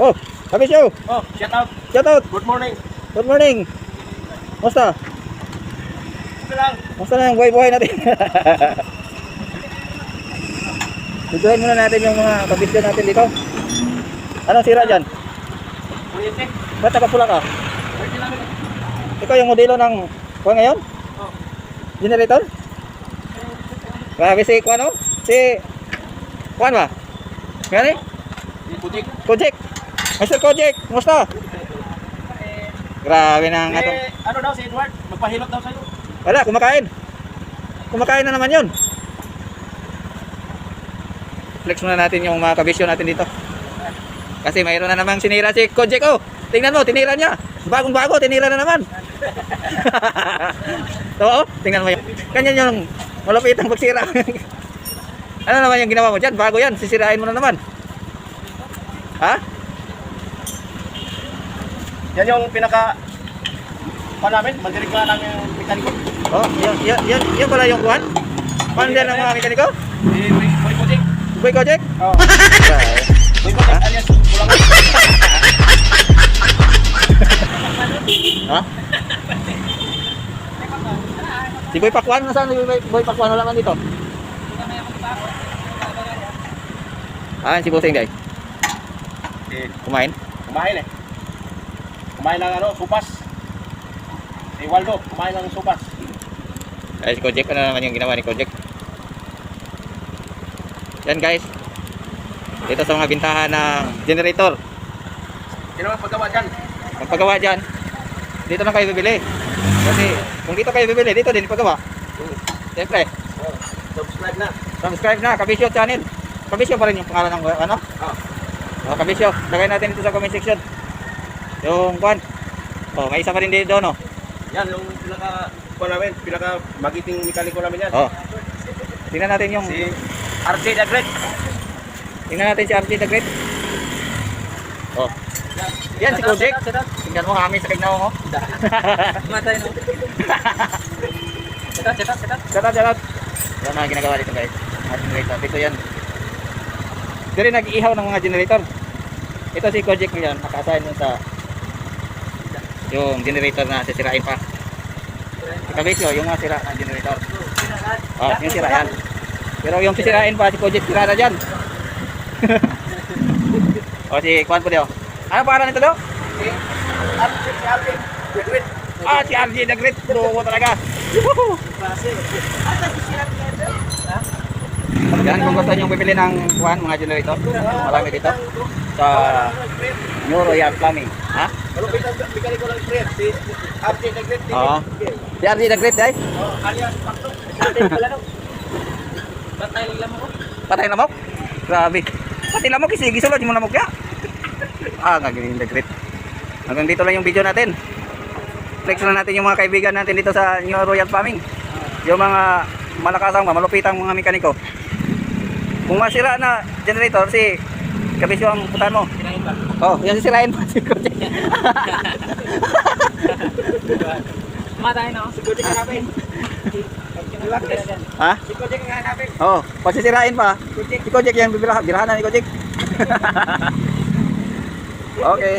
Oh, Kabisyo! Oh, shout out. Shout out! Good morning. Good morning! Musta? Ito lang. Musta na yung buhay-buhay natin? Tutuhin muna natin yung mga kabisyo natin dito. Anong sira dyan? Kuryente. Ba't nakapula ka? Pwede lang. Ikaw yung modelo ng kuha ngayon? Oh. Generator? Grabe si Kuan oh. Si Kuan ba? Gani? Putik. Kojek. Mr. Kojek, kumusta? Grabe na ang atong... Eh, ano daw si Edward? Magpahilot daw sa'yo. Wala, kumakain. Kumakain na naman yun. Flex muna natin yung mga kabisyo natin dito. Kasi mayroon na namang sinira si Kojek. Oh, tingnan mo, tinira niya. Bagong bago, tinira na naman. so, oh, tingnan mo yun. Ganyan yung malapit ang pagsira. ano naman yung ginawa mo dyan? Bago yan, sisirain mo na naman. Ha? Yan yung pinaka pa namin, mandirigla lang yung mekaniko. Oh, yun, yun, yun, yun pala yung kuhan? Din ng mga mekaniko? Si Boy Boy Putik. Boy Kojek? Grabe. Boy Putik alias Bulangan. Ha? Si Boy Pakwan, nasaan si Boy, Boy Pakwan? Wala man dito. Ah, si Bossing guys. Eh, Kumain. kumain eh. Kumain ng ano, supas. Si Waldo, kumain ng supas. Ay, si Kojek, ano naman yung ginawa ni Kojek? Yan guys. Dito sa mga bintahan ng generator. Sino ang paggawa dyan? Magpagawa dyan. Dito na kayo bibili. Kasi kung dito kayo bibili, dito din ipagawa. Siyempre, Oh, subscribe na. subscribe na, Kabisyo channel. Kabisyo pa rin yung pangalan ng ano? Oh. Oh, Kabisyo, lagay natin ito sa comment section. Yung kwan. Oh, may isa pa rin dito, no? Yan yung pinaka ko namin, pinaka magiting mekaniko namin yan. Oh. Tingnan natin yung Si RJ the Great. tingnan natin si RJ the Great. Oh. Yan si Kojek. Tingnan mo kami sa kignaw mo. Matay no. Cetat, cetat. Shout out, Yan ang ginagawa dito guys. Mga generator. Dito yan. Dito rin nag-ihaw ng mga generator. Ito si Kojek yan. Naka-assign dun sa yung generator na sisirain pa. Si Kabisyo, yung mga sira ng generator. Oh, yung sira yan. Pero yung sisirain pa, si Kojek sira na dyan. o si Kwan po daw. Ano pangalan nito daw? Si RJ, si. The. Ah, si RJ the Great. Buko talaga. Woohoo! Yan, kung gusto nyo bibili ng kuhan, mga generator, marami dito sa New Royal Plumbing. Ha? Malupit ang mekaniko ng Great. Si RJ the Great. Oo. Si RJ the Great, guys. Oh, alias Pakto. Batay lang mo. Patay lamok. Grabe. Pati lamok, kasi gisulod mo lamok ya. Ah, gagawin the Great. Hanggang dito lang yung video natin. Flex na natin yung mga kaibigan natin dito sa New Royal Plumbing. Yung mga malakasang, malupitang mga mekaniko. Kung masira na generator, si Kabisyo ang putan mo. Ba? Oh, yan sisirain pa si Kojek. Matay no. Si Kojek hanapin. ha? Si Kojek ang hanapin. Oh, pag sisirain pa, si Kojek yung bibirahan, birahan na ni Kojek. okay.